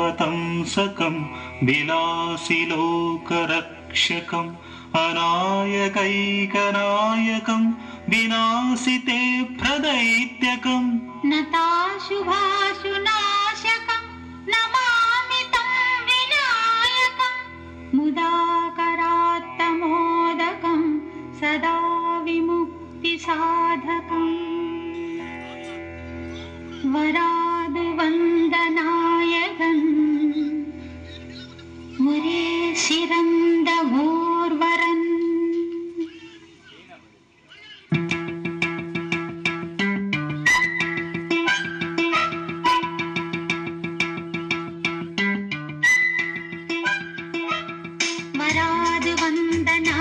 तंसकम् विनासि लोक रक्षकम् अनायकैकनायकम् विनाशिते प्रदैत्यकम् न नमामि तं विनायकम् मुदाकरात्तमोदकं सदा विमुक्तिसाधकम्। वरादुवन्दना சிறந்த ஊர்வரன். வராது வந்தன